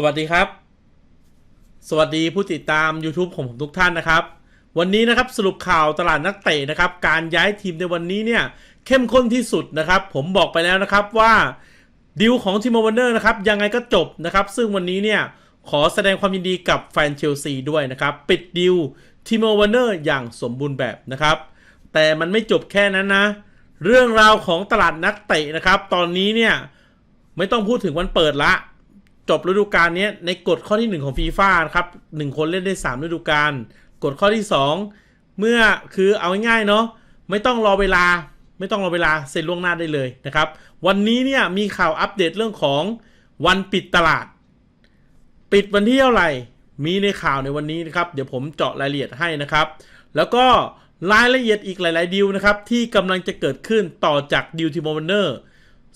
สวัสดีครับ สวัสดีผู้ติดตาม YouTube ของผมทุกท่านนะครับ วันนี้นะครับสรุปข่าวตลาดนักเตะนะครับ การย้ายทีมในวันนี้เนี่ยเข้มข้นที่สุดนะครับ ผมบอกไปแล้วนะครับว่าดิวของทีมวันเนอร์นะครับยังไงก็จบนะครับ ซึ่งวันนี้เนี่ยขอแสดงความยินดีกับแฟนเชลซีด้วยนะครับ ปิดดิวทีมวันเนอร์อย่างสมบูรณ์แบบนะครับ แต่มันไม่จบแค่นั้นนะ เรื่องราวของตลาดนักเตะนะครับ ตอนนี้เนี่ยไม่ต้องพูดถึงวันเปิดละ จบฤดูกาลนี้ในกฎข้อที่ 1 ของฟีฟ่าครับหนึ่งคนเล่นได้ 3 ฤดูกาลกฎข้อที่ 2 เมื่อคือเอาง่ายๆเนาะไม่ต้องรอเวลาไม่ต้องรอเวลาเซ็นล่วงหน้าได้เลยนะครับ วันนี้เนี่ยมีข่าวอัปเดตเรื่องของวันปิดตลาด ปิดวันที่เท่าไหร่ มีในข่าวในวันนี้นะครับ เดี๋ยวผมเจาะรายละเอียดให้นะครับ แล้วก็รายละเอียดอีกหลาย ๆ ดีลนะครับ ที่กำลังจะเกิดขึ้นต่อจากดิวทีมวันเนอร์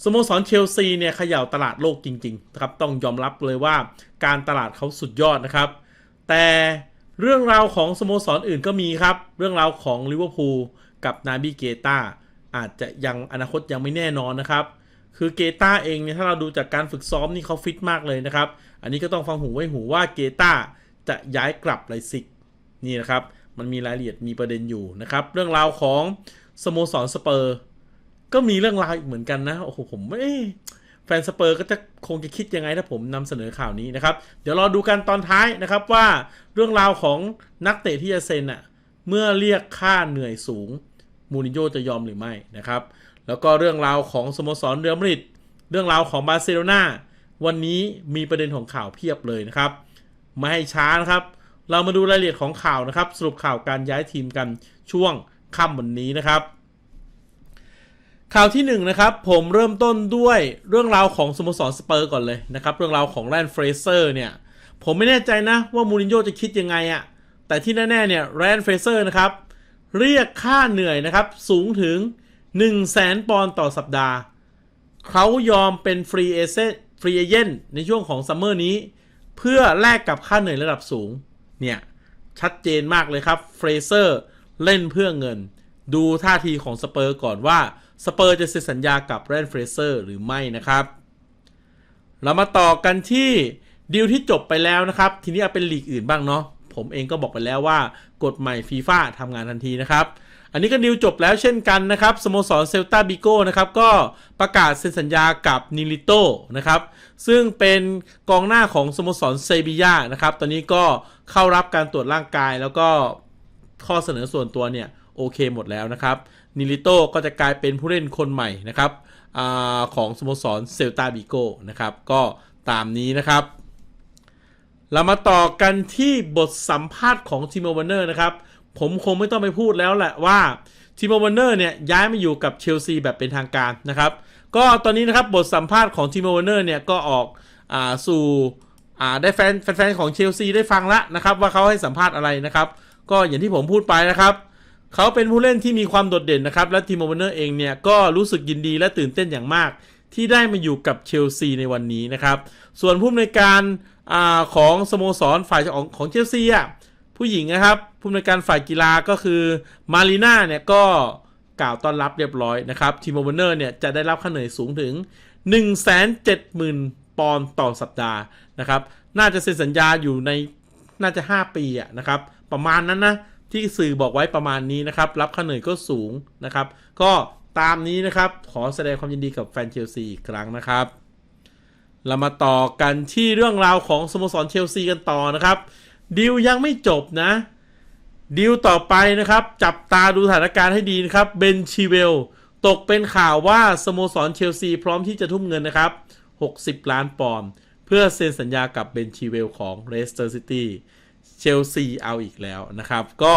สโมสรเชลซีเนี่ยเขย่าตลาดโลกจริงๆนะครับต้องยอมรับเลยว่าการตลาดเขาสุดยอดนะครับ แต่เรื่องราวของสโมสรออื่นก็มีครับ เรื่องราวของลิเวอร์พูลกับนาบิเกตาอาจจะยังอนาคตยังไม่แน่นอนนะครับ คือเกตาเองเนี่ยถ้าเราดูจากการฝึกซ้อมนี่เขาฟิตมากเลยนะครับ อันนี้ก็ต้องฟังหูไว้หูว่าเกตาจะย้ายกลับไลซิกนี่นะครับ มันมีรายละเอียดมีประเด็นอยู่นะครับ เรื่องราวของสโมสรสเปอร์ ก็มีเรื่องราวอีกเหมือนกันนะโอ้โหผมไม่แฟนสเปอร์ก็จะคงจะคิดยังไงถ้าผมนำเสนอข่าวนี้นะครับ เดี๋ยวรอดูกันตอนท้ายนะครับว่าเรื่องราวของนักเตะที่จะเซ็นอะเมื่อเรียกค่าเหนื่อยสูงมูรินโญ่จะยอมหรือไม่นะครับ แล้วก็เรื่องราวของสโมสรเรอัลมาดริดเรื่องราวของบาร์เซโลนาวันนี้มีประเด็นของข่าวเพียบเลยนะครับ ไม่ให้ช้านะครับ เรามาดูรายละเอียดของข่าวนะครับ สรุปข่าวการย้ายทีมกันช่วงค่ำวันนี้นะครับ ข่าวที่1นนะครับผมเริ่มต้นด้วยเรื่องราวของสโมสรสเปอร์ก่อนเลยนะครับเรื่องราวของแรนเฟรเซอร์เนี่ยผมไม่แน่ใจนะว่ามูรินโญ่จะคิดยังไงอะแต่ที่แน่ๆเนี่ยแรนเฟรเซอร์นะครับเรียกค่าเหนื่อยนะครับสูงถึง 1 0 0 0 0แสนปอนด์ต่อสัปดาห์เขายอมเป็นฟรีเอเซฟรีเอเจนในช่วงของซัมเมอร์นี้ เพื่อแลกกับค่าเหนื่อยระดับสูงเนี่ยชัดเจนมากเลยครับเฟรเซอร์เล่นเพื่อเงิน ดูท่าทีของสเปอร์ก่อนว่า สเปอร์จะเซ็นสัญญากับแรนเฟรเซอร์หรือไม่นะครับ เรามาต่อกันที่ดีลที่จบไปแล้วนะครับ ทีนี้เอาเป็นลีกอื่นบ้างเนาะผมเองก็บอกไปแล้วว่ากฎใหม่ฟีฟ่าทำงานทันทีนะครับ อันนี้ก็ดีลจบแล้วเช่นกันนะครับสโมสรเซลตาบิโก้นะครับก็ประกาศเซ็นสัญญากับนิลิโตนะครับ ซึ่งเป็นกองหน้าของสโมสรเซบียานะครับ ตอนนี้ก็เข้ารับการตรวจร่างกายแล้วก็ข้อเสนอส่วนตัวเนี่ยโอเคหมดแล้วนะครับ นิลิโต้ก็จะกลายเป็นผู้เล่นคนใหม่นะครับอของสโมสรเซลตาบิโก้นะครับ ก็ตามนี้นะครับ เรามาต่อกันที่บทสัมภาษณ์ของทีมวันเนอร์นะครับ ผมคงไม่ต้องไปพูดแล้วแหละว่าทีมวันเนอร์เนี่ยย้ายมาอยู่กับเชลซีแบบเป็นทางการนะครับ ก็ตอนนี้นะครับบทสัมภาษณ์ของทีมวันเนอร์เนี่ยก็ออกอสู่ได้แฟนแฟนๆของเชลซีได้ฟังละนะครับ ว่าเขาให้สัมภาษณ์อะไรนะครับ ก็อย่างที่ผมพูดไปนะครับ เขาเป็นผู้เล่นที่มีความโดดเด่นนะครับ และทีมโอเนอร์เองเนี่ยก็รู้สึกยินดีและตื่นเต้นอย่างมาก ที่ได้มาอยู่กับเชลซีในวันนี้นะครับ ส่วนผู้อำนวยการอาของสโมสรฝ่ายของของเชลซีอะผู้หญิงนะครับผู้อำนวยการฝ่ายกีฬาก็คือมารีน่าเนี่ยก็กล่าวต้อนรับเรียบร้อยนะครับทีมโอเนอร์เนี่ยจะได้รับค่าเหนื่อยสูงถึง 170,000 ปอนด์ต่อสัปดาห์นะครับ น่าจะเซ็นสัญญาอยู่ในน่าจะ 5 ปีอะนะครับ ประมาณนั้นนะ ที่สื่อบอกไว้ประมาณนี้นะครับ รับค่าเหนื่อยก็สูงนะครับ ก็ตามนี้นะครับ ขอแสดงความยินดีกับแฟนเชลซีอีกครั้งนะครับ เรามาต่อกันที่เรื่องราวของสโมสรเชลซีกันต่อนะครับดีลยังไม่จบนะดีลต่อไปนะครับ จับตาดูสถานการณ์ให้ดีนะครับเบนชีเวลตกเป็นข่าวว่าสโมสรเชลซีพร้อมที่จะทุ่มเงินนะครับ 60 ล้านปอนด์เพื่อเซ็นสัญญากับเบนชีเวลของเลสเตอร์ซิตี้ เชลซีเอาอีกแล้วนะครับ ก็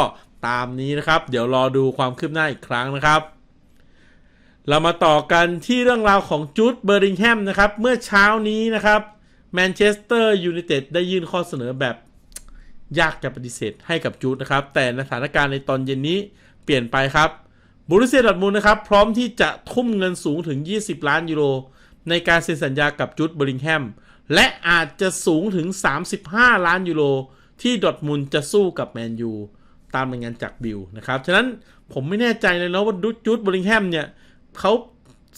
ตามนี้นะครับ เดี๋ยวรอดูความคืบหน้าอีกครั้งนะครับ เรามาต่อกันที่เรื่องราวของจูดเบอร์ดิงแฮมนะครับ เมื่อเช้านี้นะครับแมนเชสเตอร์ยูไนเต็ดได้ยื่นข้อเสนอแบบยากจะปฏิเสธให้กับจูดนะครับ แต่สถานการณ์ในตอนเย็นนี้เปลี่ยนไปครับบูรุเซียดอทมุนด์นะครับ พร้อมที่จะทุ่มเงินสูงถึง 20 ล้านยูโร ในการเซ็นสัญญากับจูดเบอร์ดิงแฮม และอาจจะสูงถึง 35 ล้านยูโร ที่ดอทมุนจะสู้กับแมนยูตามรายงานจากบิลนะครับ ฉะนั้นผมไม่แน่ใจเลยนะว่าจูดบริงแฮมเนี่ยเขา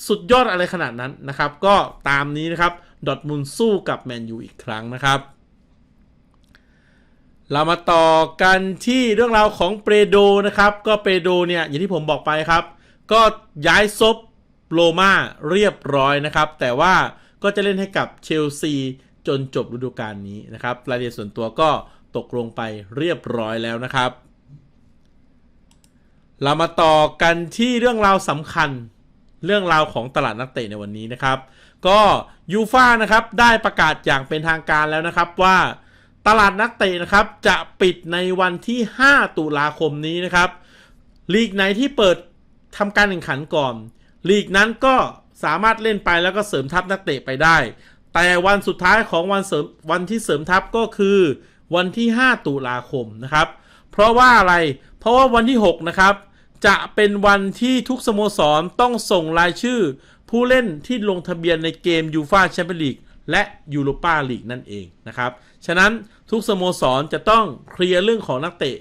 สุดยอดอะไรขนาดนั้นนะครับ ก็ตามนี้นะครับดอทมุนสู้กับแมนยูอีกครั้งนะครับ เรามาต่อกันที่เรื่องราวของเปโดนะครับ ก็เปโดเนี่ยอย่างที่ผมบอกไปครับ ก็ย้ายซบโรมาเรียบร้อยนะครับ แต่ว่าก็จะเล่นให้กับเชลซีจนจบฤดูกาลนี้นะครับรายละเอียดส่วนตัวก็ ตกลงไปเรียบร้อยแล้วนะครับ เรามาต่อกันที่เรื่องราวสำคัญเรื่องราวของตลาดนักเตะในวันนี้นะครับ ก็ยูฟ่านะครับได้ประกาศอย่างเป็นทางการแล้วนะครับว่าตลาดนักเตะนะครับจะปิดในวันที่ 5 ตุลาคมนี้นะครับลีกไหนที่เปิดทำการแข่งขันก่อนลีกนั้นก็สามารถเล่นไปแล้วก็เสริมทัพนักเตะไปได้ แต่วันสุดท้ายของวันเสริมวันที่เสริมทัพก็คือ วันที่ 5 ตุลาคมนะครับ เพราะว่าอะไร เพราะว่าวันที่ 6 นะครับ จะเป็นวันที่ทุกสโมสรต้องส่งรายชื่อ ผู้เล่นที่ลงทะเบียนในเกมยูฟาแชมเปี้ยนลีกและยูโรปาลีกนั่นเองนะครับ ฉะนั้นทุกสโมสรจะต้องเคลียร์เรื่องของนักเตะ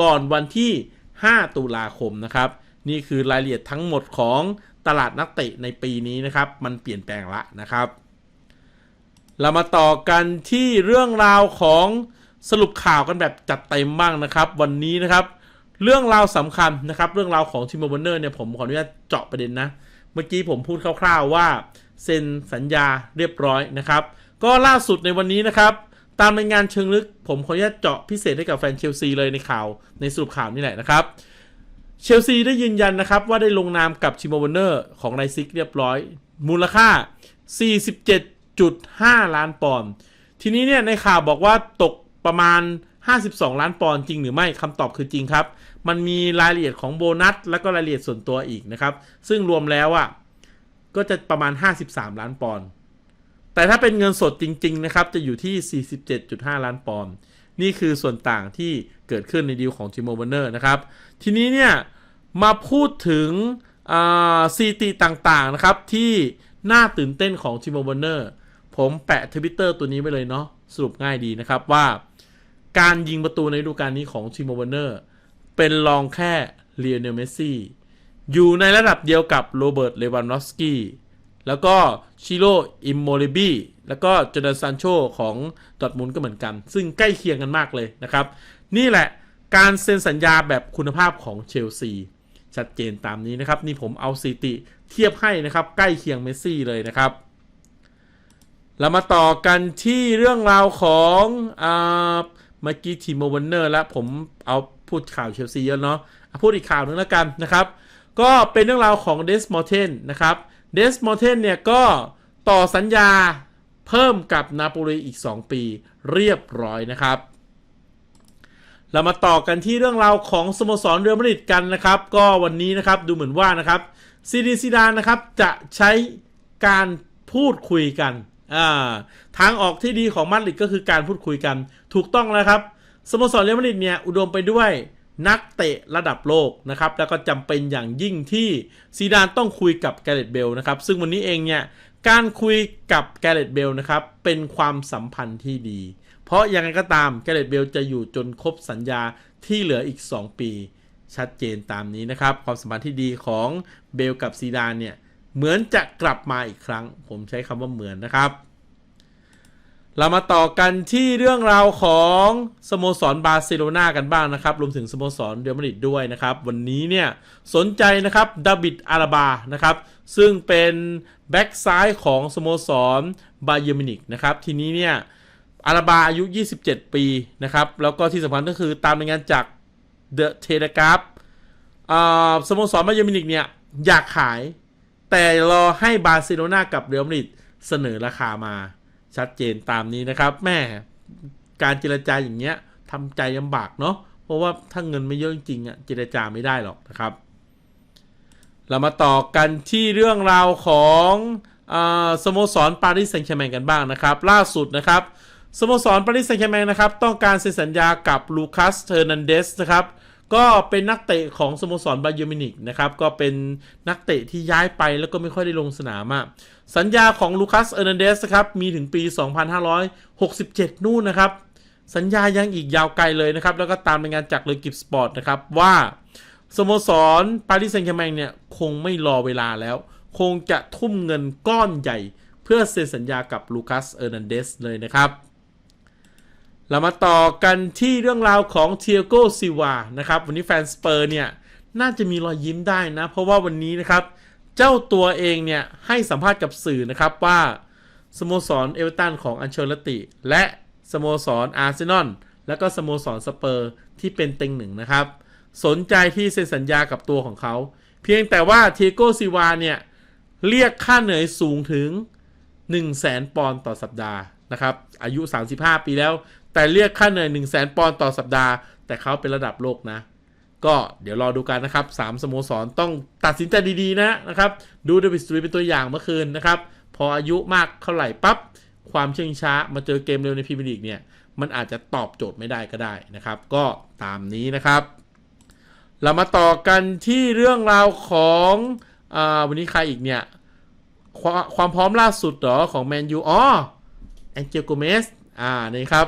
ก่อนวันที่ 5 ตุลาคมนะครับ นี่คือรายละเอียดทั้งหมดของตลาดนักเตะในปีนี้นะครับ มันเปลี่ยนแปลงละนะครับ เรามาต่อกันที่เรื่องราวของ สรุปข่าวกันแบบจัดเต็มบ้างนะครับ วันนี้นะครับ เรื่องราวสำคัญนะครับ เรื่องราวของทิมบอร์เนอร์เนี่ยผมขออนุญาตเจาะประเด็นนะ เมื่อกี้ผมพูดคร่าวๆว่าเซ็นสัญญาเรียบร้อยนะครับ ก็ล่าสุดในวันนี้นะครับ ตามรายงานเชิงลึก ผมขออนุญาตเจาะพิเศษให้กับแฟนเชลซีเลยในข่าวในสรุปข่าวนี่แหละนะครับเชลซีได้ยืนยันนะครับ ว่าได้ลงนามกับชิโมเวเนอร์ของไนซิกเรียบร้อย มูลค่า 47.5 ล้านปอนด์ทีนี้เนี่ยในข่าวบอกว่าตก ประมาณ 52 ล้านปอนด์จริงหรือไม่คำตอบคือจริงครับ มันมีรายละเอียดของโบนัส แล้วก็รายละเอียดส่วนตัวอีกนะครับ ซึ่งรวมแล้วอะก็จะประมาณ 53 ล้านปอนด์แต่ถ้าเป็นเงินสดจริง ๆ นะครับ จะอยู่ที่ 47.5 ล้านปอนด์นี่คือส่วนต่างที่เกิดขึ้นในดีลของจิมโมเบเนอร์นะครับ ทีนี้เนี่ย มาพูดถึงซีตีต่างๆ นะครับ ที่น่าตื่นเต้นของจิมโมเบเนอร์ผมแปะทวิตเตอร์ตัวนี้ไว้เลยเนาะสรุปง่ายดีนะครับว่า การยิงประตูในฤดูกาลนี้ของจิมโมเบเนอร์เป็นรองแค่เลียเนลเมสซี่อยู่ในระดับเดียวกับโรเบิร์ตเลวานอฟสกี้แล้วก็ชิโร่อิมโมเลบีแล้วก็จอร์แดนซานโชของดอทมุนก็เหมือนกัน ซึ่งใกล้เคียงกันมากเลยนะครับ นี่แหละการเซ็นสัญญาแบบคุณภาพของเชลซี ชัดเจนตามนี้นะครับ นี่ผมเอาสถิติเทียบให้นะครับ ใกล้เคียงเมสซี่เลยนะครับ เรามาต่อกันที่เรื่องราวของอ เมื่อกี้ทีมโมเวนเนอร์แล้วผมเอาพูดข่าวเชลซีเยอะเนาะพูดอีกข่าวหนึ่งแล้วกันนะครับ ก็เป็นเรื่องราวของเดสมอร์เทนนะครับเดสมอร์เทนเนี่ยก็ต่อสัญญาเพิ่มกับนาโปลีอีก 2 ปีเรียบร้อยนะครับ เรามาต่อกันที่เรื่องราวของสโมสรเรอัลมาดริดกันนะครับ ก็วันนี้นะครับดูเหมือนว่านะครับซีดีซีดานนะครับจะใช้การพูดคุยกัน ทางออกที่ดีของมาดริดก็คือการพูดคุยกัน ถูกต้องแล้วครับ สโมสรเรอัลมาดริดเนี่ยอุดมไปด้วยนักเตะระดับโลกนะครับ แล้วก็จำเป็นอย่างยิ่งที่ซีดานต้องคุยกับแกเรตเบลนะครับ ซึ่งวันนี้เองเนี่ยการคุยกับแกเรตเบลนะครับ เป็นความสัมพันธ์ที่ดี เพราะยังไงก็ตามแกเรตเบลจะอยู่จนครบสัญญาที่เหลืออีก 2 ปี ชัดเจนตามนี้นะครับ ความสัมพันธ์ที่ดีของเบลกับซีดานเนี่ยเหมือนจะกลับมาอีกครั้ง ผมใช้คำว่าเหมือนนะครับ เรามาต่อกันที่เรื่องราวของสโมสรบาร์เซโลนากันบ้างนะครับ รวมถึงสโมสรเรอัลมาดริดด้วยนะครับ วันนี้เนี่ยสนใจนะครับดาบิดอาราบานะครับ ซึ่งเป็นแบ็กซ้ายของสโมสรบาเยอร์มินิกนะครับ ทีนี้เนี่ยอาราบาอายุ 27 ปีนะครับ แล้วก็ที่สำคัญก็คือตามรายงานจากเดอะเทเลกราฟสโมสรบาเยอร์มินิกเนี่ยอยากขาย แต่รอให้บาร์เซโลนากับเรอัลมาดริดเสนอราคามา ชัดเจนตามนี้นะครับ แม่การเจรจาอย่างเงี้ยทำใจลำบากเนาะเพราะว่าถ้าเงินไม่เยอะจริงๆอะเจรจาไม่ได้หรอกนะครับ เรามาต่อกันที่เรื่องราวของสโมสรปารีสแซงต์แชร์แมงกันบ้างนะครับ ล่าสุดนะครับสโมสรปารีสแซงต์แชร์แมงนะครับ ต้องการเซ็นสัญญากับลูคัสเทอร์นันเดสนะครับ ก็เป็นนักเตะของสโมสรบาเยอร์มินิกนะครับ ก็เป็นนักเตะที่ย้ายไปแล้วก็ไม่ค่อยได้ลงสนามอะสัญญาของลูคัสเอร์นันเดสครับ มีถึงปี 2567 นู่นนะครับ สัญญายังอีกยาวไกลเลยนะครับ แล้วก็ตามรายงานจากเลกิฟสปอร์ตนะครับ ว่าสโมสรปารีสแซงต์แชร์แมงเนี่ย คงไม่รอเวลาแล้ว คงจะทุ่มเงินก้อนใหญ่ เพื่อเซ็นสัญญากับลูคัสเออร์นันเดสเลยนะครับ เรามาต่อกันที่เรื่องราวของเทียโกซิวานะครับ วันนี้แฟนสเปอร์เนี่ยน่าจะมีรอยยิ้มได้นะ เพราะว่าวันนี้นะครับ เจ้าตัวเองเนี่ยให้สัมภาษณ์กับสื่อนะครับว่าสโมสรเอเวอเรตันของอันเชลติ และสโมสรอาร์เซนอลและก็สโมสรสเปอร์ที่เป็นเต็งหนึ่งนะครับ สนใจที่เซ็นสัญญากับตัวของเขา เพียงแต่ว่าเทโกซิวาเนี่ยเรียกค่าเหนื่อยสูงถึง 1 0 0 0 0แสนปอนด์ต่อสัปดาห์นะครับอายุ 35 ปีแล้ว แต่เรียกค่าเหนื่อย 1 0 0 0 0แสนปอนด์ต่อสัปดาห์ แต่เขาเป็นระดับโลกนะ ก็เดี๋ยวรอดูกันนะครับ3สโมสรต้องตัดสินใจดีๆนะนะครับ ดูเดวิสตูรีเป็นตัวอย่างเมื่อคืนนะครับ พออายุมากเท่าไหร่ปั๊บความเชื่องช้ามาเจอเกมเร็วในพรีเมียร์ลีกเนี่ยมันอาจจะตอบโจทย์ไม่ได้ก็ได้นะครับ ก็ตามนี้นะครับ เรามาต่อกันที่เรื่องราวของอาวันนี้ใครอีกเนี่ยความความพร้อมล่าสุดเหรอของแมนยูอ๋อแองเจลโกเมสอ่านี่ครับ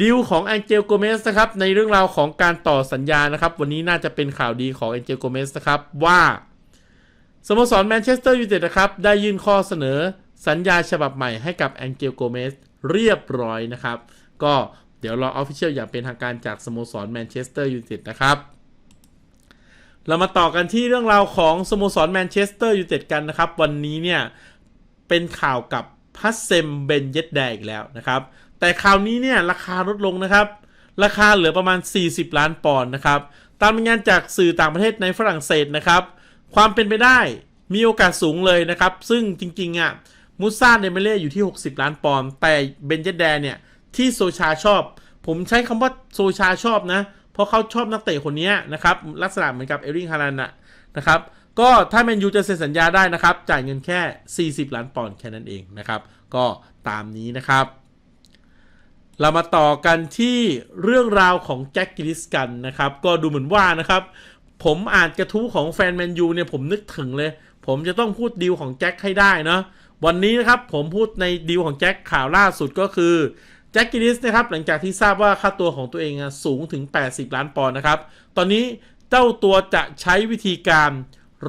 ดีลของแองเจลโกเมสนะครับในเรื่องราวของการต่อสัญญานะครับวันนี้น่าจะเป็นข่าวดีของแองเจลโกเมสนะครับว่าสโมสรแมนเชสเตอร์ยูไนเต็ดนะครับได้ยื่นข้อเสนอสัญญาฉบับใหม่ให้กับแองเจลโกเมสเรียบร้อยนะครับ ก็เดี๋ยวรอออฟฟิเชียลอย่างเป็นทางการจากสโมสรแมนเชสเตอร์ยูไนเต็ดนะครับ เรามาต่อกันที่เรื่องราวของสโมสรแมนเชสเตอร์ยูไนเต็ดกันนะครับ วันนี้เนี่ยเป็นข่าวกับพัสเซมเบนเยดแดอีกแล้วนะครับ แต่คราวนี้เนี่ยราคาลดลงนะครับ ราคาเหลือประมาณ 40 ล้านปอนด์นะครับ ตามรายงานจากสื่อต่างประเทศในฝรั่งเศสนะครับ ความเป็นไปได้มีโอกาสสูงเลยนะครับ ซึ่งจริงๆอะมูซ่าเนเมเล่อยู่ที่ 60 ล้านปอนด์แต่เบนเยดแดนเนี่ยที่โซชาชอบ ผมใช้คำว่าโซชาชอบนะ เพราะเขาชอบนักเตะคนนี้นะครับ ลักษณะเหมือนกับเอริงฮารันนะครับก็ถ้าแมนยูจะเซ็นสัญญาได้นะครับ จ่ายเงินแค่ 40 ล้านปอนด์แค่นั้นเองนะครับ ก็ตามนี้นะครับ เรามาต่อกันที่เรื่องราวของแจ็คกิลิสกันนะครับ ก็ดูเหมือนว่านะครับ ผมอ่านกระทู้ของแฟนแมนยูเนี่ยผมนึกถึงเลย ผมจะต้องพูดดีลของแจ็คให้ได้เนาะวันนี้นะครับผมพูดในดีลของแจ็คข่าวล่าสุดก็คือแจ็คกิลิสนะครับหลังจากที่ทราบว่าค่าตัวของตัวเองสูงถึง 80 ล้านปอนด์นะครับ ตอนนี้เจ้าตัวจะใช้วิธีการ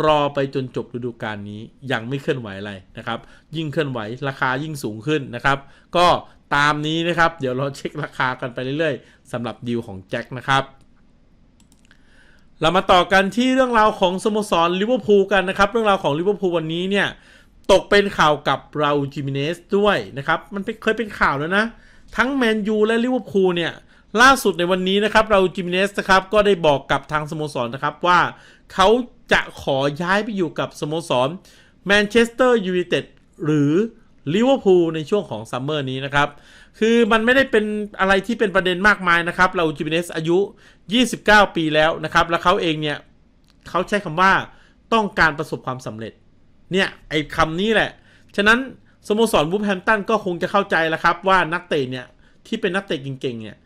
รอไปจนจบฤดูกาลนี้ยังไม่เคลื่อนไหวอะไรนะครับ ยิ่งเคลื่อนไหวราคายิ่งสูงขึ้นนะครับ ก็ ตามนี้นะครับ เดี๋ยวเราเช็คราคากันไปเรื่อยๆสำหรับดีลของแจ็คนะครับเรามาต่อกันที่เรื่องราวของสโมสรลิเวอร์พูลกันนะครับ เรื่องราวของลิเวอร์พูลวันนี้เนี่ยตกเป็นข่าวกับราอูจิมิเนสด้วยนะครับ มันเคยเป็นข่าวแล้วนะ ทั้งแมนยูและลิเวอร์พูลเนี่ยล่าสุดในวันนี้นะครับราอูจิมิเนสนะครับก็ได้บอกกับทางสโมสรนะครับว่าเขาจะขอย้ายไปอยู่กับสโมสรแมนเชสเตอร์ยูไนเต็ดหรือ ลิเวอร์พูลในช่วงของซัมเมอร์นี้นะครับ คือมันไม่ได้เป็นอะไรที่เป็นประเด็นมากมายนะครับราอูจิมิเนสอายุ 29 ปีแล้วนะครับ แล้วเขาเองเนี่ยเขาใช้คำว่าต้องการประสบความสำเร็จ เนี่ย ไอ้คำนี้แหละ ฉะนั้นสโมสรวูฟแฮมตันก็คงจะเข้าใจแล้วครับว่านักเตะเนี่ยที่เป็นนักเตะเก่งๆเนี่ย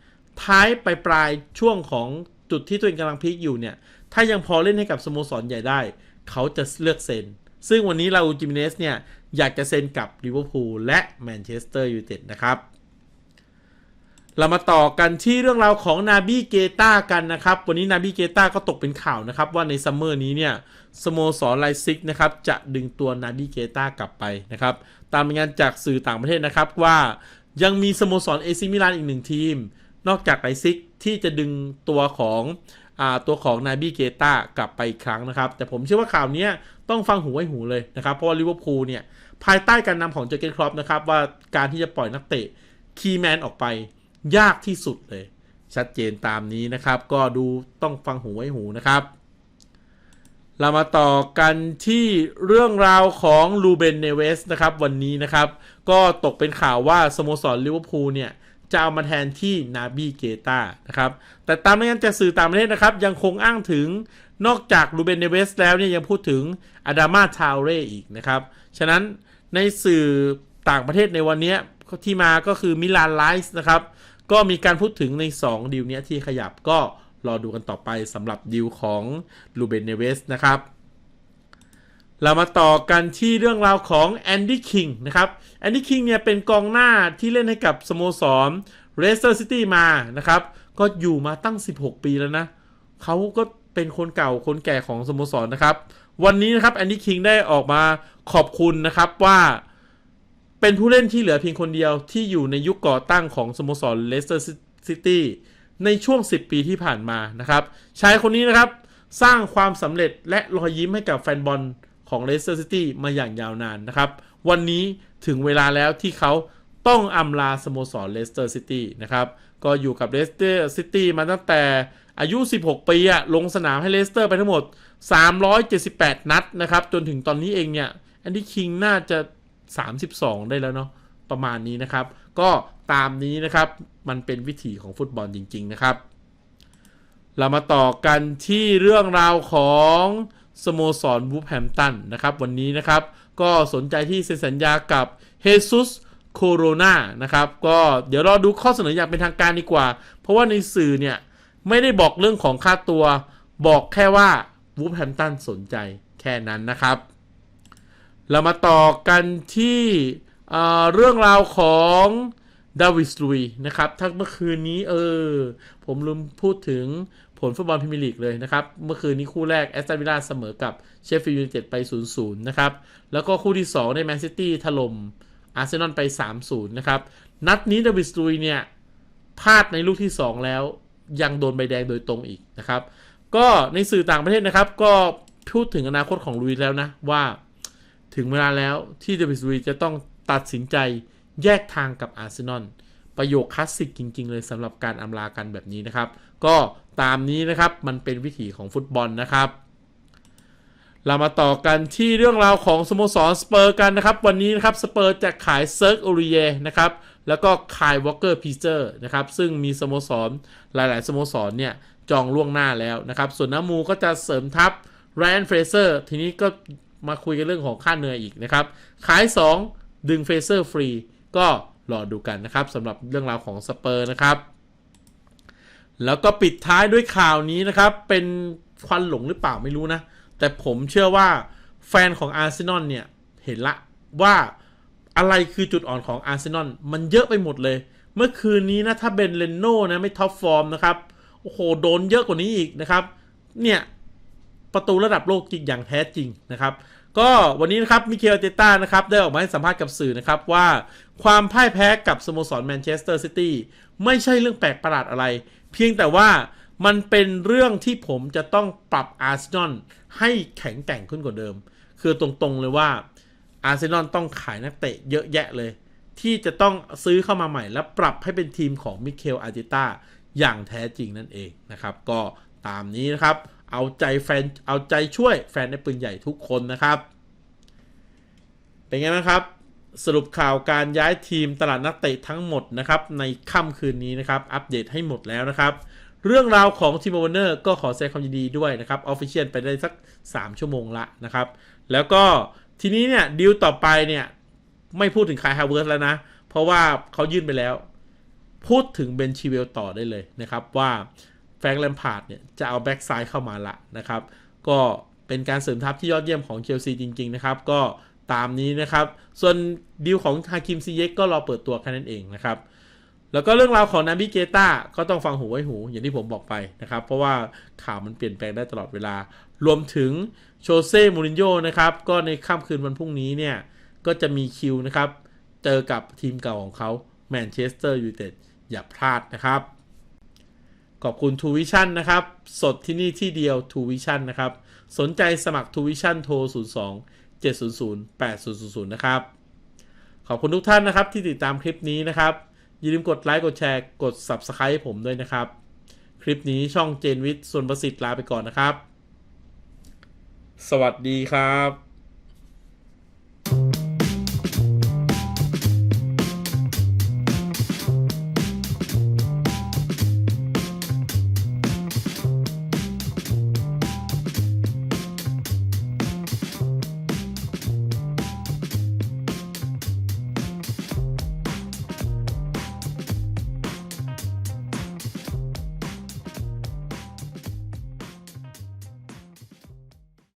ท้ายไปปลายช่วงของจุดที่ตัวเองกำลังพีคอยู่เนี่ย ถ้ายังพอเล่นให้กับสโมสรใหญ่ได้ เขาจะเลือกเซ็น ซึ่งวันนี้เราจิมิเนสเนี่ย อยากจะเซ็นกับลิเวอร์พูลและแมนเชสเตอร์ยูไนเต็ดนะครับ เรามาต่อกันที่เรื่องราวของนาบีเกตากันนะครับ วันนี้นาบีเกตาก็ตกเป็นข่าวนะครับ ว่าในซัมเมอร์นี้เนี่ยสโมสรไลซิกนะครับจะดึงตัวนาบีเกตากลับไปนะครับ ตามรายงานจากสื่อต่างประเทศนะครับว่ายังมีสโมสรเอซิมิลานอีกหนึ่งทีม นอกจากไลซิกที่จะดึงตัวของอตัวของนาบีเกตากลับไปอีกครั้งนะครับ แต่ผมเชื่อว่าข่าวนี้ต้องฟังหูไว้หูเลยนะครับ เพราะว่าลิเวอร์พูลเนี่ย ภายใต้การนำของเจอร์เกนครอปนะครับว่าการที่จะปล่อยนักเตะคีแมนออกไปยากที่สุดเลย ชัดเจนตามนี้นะครับ ก็ดูต้องฟังหูไว้หูนะครับ เรามาต่อกันที่เรื่องราวของลูเบนเนเวสนะครับ วันนี้นะครับ ก็ตกเป็นข่าวว่าสโมสรลิเวอร์พูลเนี่ยจะเอามาแทนที่นาบีเกตานะครับ แต่ตามรายงานจากสื่อต่างประเทศนะครับ ยังคงอ้างถึงนอกจากลูเบนเนเวสแล้วเนี่ยยังพูดถึงอาดามาทาวเรอีกนะครับ ฉะนั้น ในสื่อต่างประเทศในวันนี้ที่มาก็คือมิลานไลฟ์นะครับ ก็มีการพูดถึงใน 2 ดีลเนี้ยที่ขยับก็รอดูกันต่อไปสำหรับดีลของลูเบนเนเวสนะครับ เรามาต่อกันที่เรื่องราวของแอนดี้คิงนะครับแอนดี้คิงเนี่ยเป็นกองหน้าที่เล่นให้กับสโมสรเรสเตอร์ซิตี้มานะครับ ก็อยู่มาตั้ง 16 ปีแล้วนะเขาก็เป็นคนเก่าคนแก่ของสโมสรนะครับ วันนี้นะครับแอนดี้คิงได้ออกมาขอบคุณนะครับว่าเป็นผู้เล่นที่เหลือเพียงคนเดียวที่อยู่ในยุคก่อตั้งของสโมสรเลสเตอร์ซิตี้ในช่วง 10 ปีที่ผ่านมานะครับชายคนนี้นะครับ สร้างความสำเร็จและรอยยิ้มให้กับแฟนบอลของเลสเตอร์ซิตี้มาอย่างยาวนานนะครับ วันนี้ถึงเวลาแล้วที่เขาต้องอำลาสโมสรเลสเตอร์ซิตี้นะครับ ก็อยู่กับเลสเตอร์ซิตี้มาตั้งแต่อายุ 16 ปีอะลงสนามให้เลสเตอร์ไปทั้งหมด 378 นัดนะครับ จนถึงตอนนี้เองเนี่ยแอนดี้คิงน่าจะ 32 ได้แล้วเนาะประมาณนี้นะครับ ก็ตามนี้นะครับมันเป็นวิถีของฟุตบอลจริง ๆ นะครับ เรามาต่อกันที่เรื่องราวของสโมสรวูฟแฮมตันนะครับ วันนี้นะครับ ก็สนใจที่เซ็นสัญญากับเฮซุส โคโรนานะครับ ก็เดี๋ยวรอดูข้อเสนออย่างเป็นทางการดีกว่า เพราะว่าในสื่อเนี่ยไม่ได้บอกเรื่องของค่าตัว บอกแค่ว่าวูฟแฮมตันสนใจแค่นั้นนะครับ เรามาต่อกันที่เรื่องราวของดาวิสลุยนะครับทั้งเมื่อคืนนี้เออ ผมลืมพูดถึงผลฟุตบอลพรีเมียร์ลีกเลยนะครับ เมื่อคืนนี้คู่แรกแอสตันวิลล่าเสมอกับเชฟฟิลด์ยูไนเต็ดไป 0-0 นะครับ แล้วก็คู่ที่2ในแมนซิตี้ถล่ม อาร์เซนอลไป 3-0 นะครับ นัดนี้เดวิสลุยเนี่ยพลาดในลูกที่ 2 แล้วยังโดนใบแดงโดยตรงอีกนะครับ ก็ในสื่อต่างประเทศนะครับ ก็พูดถึงอนาคตของลุยแล้วนะว่าถึงเวลาแล้วที่เดวิสลุยจะต้องตัดสินใจแยกทางกับอาร์เซนอลประโยคคลาสสิกจริง ๆ เลยสำหรับการอำลากันแบบนี้นะครับ ก็ตามนี้นะครับมันเป็นวิถีของฟุตบอลนะครับ เรามาต่อกันที่เรื่องราวของสโมสรสเปอร์กันนะครับ วันนี้นะครับสเปอร์จะขายเซิร์กโอริเยนะครับแล้วก็คายวอลเกอร์พีเซอร์นะครับซึ่งมีสโมสรหลาย ๆ สโมสรเนี่ยจองล่วงหน้าแล้วนะครับ ส่วนน้ำมูก็จะเสริมทัพแรนเฟเซอร์ทีนี้ก็มาคุยกันเรื่องของค่าเหนื่อยอีกนะครับ ขาย 2 ดึงเฟเซอร์ฟรี ก็รอดูกันนะครับสำหรับเรื่องราวของสเปอร์นะครับ แล้วก็ปิดท้ายด้วยข่าวนี้นะครับ เป็นควันหลงหรือเปล่าไม่รู้นะ แต่ผมเชื่อว่าแฟนของอาร์เซนอลเนี่ย เห็นละว่าอะไรคือจุดอ่อนของอาร์เซนอลมันเยอะไปหมดเลย เมื่อคืนนี้นะ ถ้าเบนเลนโน่นะ ไม่ท็อปฟอร์มนะครับ โอ้โห โดนเยอะกว่านี้อีกนะครับ เนี่ยประตูระดับโลกจริงอย่างแท้จริงนะครับ ก็วันนี้นะครับมิเคลเตต้านะครับ ได้ออกมาให้สัมภาษณ์กับสื่อนะครับว่าความพ่ายแพ้กับสโมสรแมนเชสเตอร์ซิตี้ไม่ใช่เรื่องแปลกประหลาดอะไร เพียงแต่ว่ามันเป็นเรื่องที่ผมจะต้องปรับอาร์เซนอลให้แข็งแกร่งขึ้นกว่าเดิม คือตรงๆเลยว่าอาร์เซนอลต้องขายนักเตะเยอะแยะเลย ที่จะต้องซื้อเข้ามาใหม่ และปรับให้เป็นทีมของมิเคลอาร์เตต้าอย่างแท้จริงนั่นเองนะครับ ก็ตามนี้นะครับ เอาใจแฟนเอาใจช่วยแฟนในปืนใหญ่ทุกคนนะครับ เป็นไงบ้างครับ สรุปข่าวการย้ายทีมตลาดนักเตะทั้งหมดนะครับ ในค่ำคืนนี้นะครับ อัปเดตให้หมดแล้วนะครับ เรื่องราวของทีมโอเนอร์ก็ขอแสดงความยินดีด้วยนะครับออฟฟิเชียลไปได้สัก 3 ชั่วโมงละนะครับ แล้วก็ทีนี้เนี่ยดีลต่อไปเนี่ย ไม่พูดถึงคายฮาวเวิร์สแล้วนะ เพราะว่าเขายื่นไปแล้ว พูดถึงเบนชิเวลต่อได้เลยนะครับ ว่าแฟรงค์แลมพาร์ดเนี่ย จะเอาแบ็กซ้ายเข้ามาละนะครับ ก็เป็นการเสริมทัพที่ยอดเยี่ยมของเชลซีจริง ๆ นะครับ ก็ตามนี้นะครับ ส่วนดีลของฮาคิมซีเยกก็รอเปิดตัวแค่นั้นเองนะครับ แล้วก็เรื่องราวของนาบิเกต้าก็ต้องฟังหูไว้หู อย่างที่ผมบอกไปนะครับ เพราะว่าข่าวมันเปลี่ยนแปลงได้ตลอดเวลา รวมถึงโชเซ่มูรินโญ่นะครับ ก็ในค่ำคืนวันพรุ่งนี้เนี่ย ก็จะมีคิวนะครับ เจอกับทีมเก่าของเขาแมนเชสเตอร์ยูไนเต็ดอย่าพลาดนะครับ ขอบคุณ True Vision นะครับ สดที่นี่ที่เดียว True Vision นะครับ สนใจสมัคร True Vision โทร 02 700 8000 นะครับ ขอบคุณทุกท่านนะครับที่ติดตามคลิปนี้นะครับ อย่าลืมกดไลค์กดแชร์กด Subscribe ให้ผมด้วยนะครับ คลิปนี้ช่องเจนวิทย์ส่วนประสิทธิ์ลาไปก่อนนะครับ สวัสดีครับ